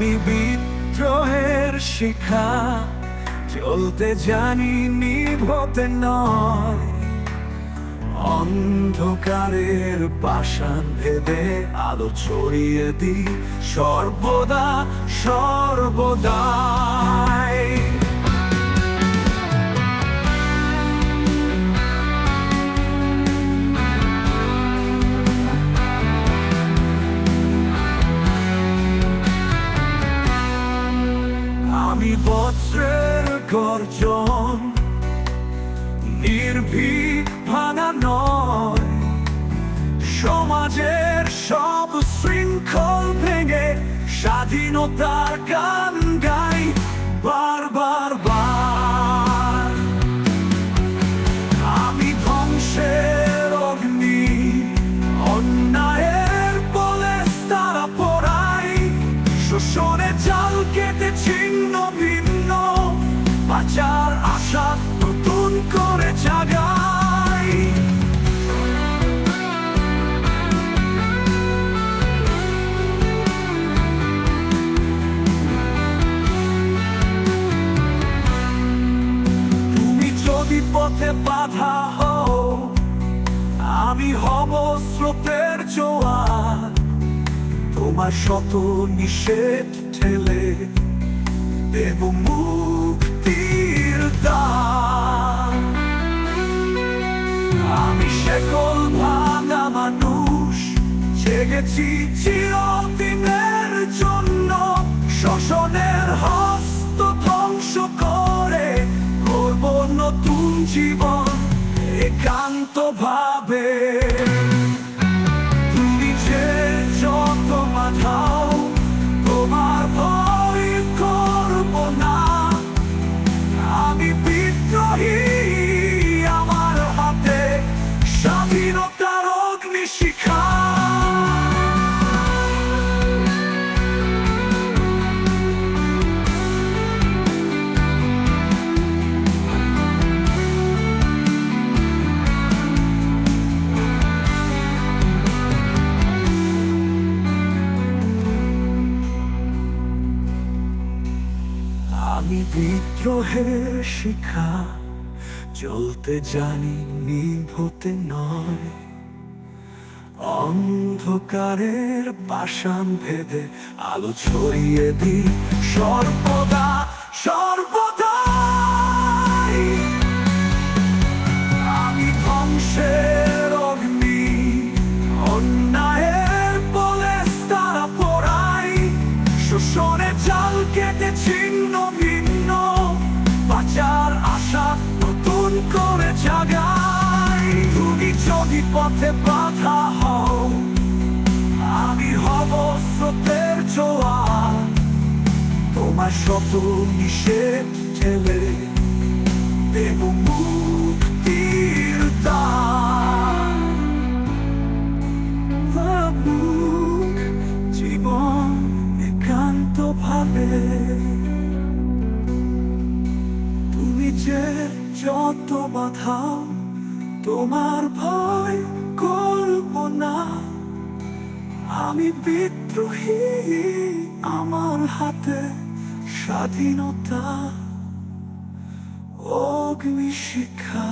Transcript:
আমি বিদ্রোহের শিখা, চলতে জানি নিভতে নয়। অন্ধকারের পাশান ভেদে আলো ছড়িয়ে দি সর্বদা, সর্বদাই। বজ্রের গর্জন নির্ভীক ভাঙা নয়। সমাজের সব শৃঙ্খল ভেঙে স্বাধীনতার গান গাই বারবার বার। আমি ধ্বংসের অগ্নি, অন্যায়ের বলে তারা পড়াই। শোষণে জাল কেটে ছিন্ন ভিন্ন বাঁচার আশা নতুন করে জাগাই। তুমি যদি পথে বাধা হও, আমি হব স্রোতের জোয়ার। তোমার শত নিষেধ ঠেলে দেব মুক্তির দ্বার আমি শেকল ভাঙা মানুষ, জেগেছি চিরদিনের জন্য। শোষণের হস্ত ধ্বংস করে করব নতুন জীবন, একান্ত ভাবে আমি বিদ্রোহের শিখা চলতে জানি নিভতে নয়। অন্ধকারের বাসান ভেদে আলো ছড়িয়ে দি সর্বদা সর্বদাই শোষণে জাল কেটে ছিন্ন ভিন্ন, বাঁচার আশা নতুন করে জাগাই। তুমি যদি পথে বাধা হও, আমি হব স্রোতের জোয়ার তোমার শত নিষেধ ঠেলে দেব মুক্তির যত বাধা তোমার ভয় করব না আমি বিদ্রোহী আমার হাতে স্বাধীনতা অগ্নি শিখা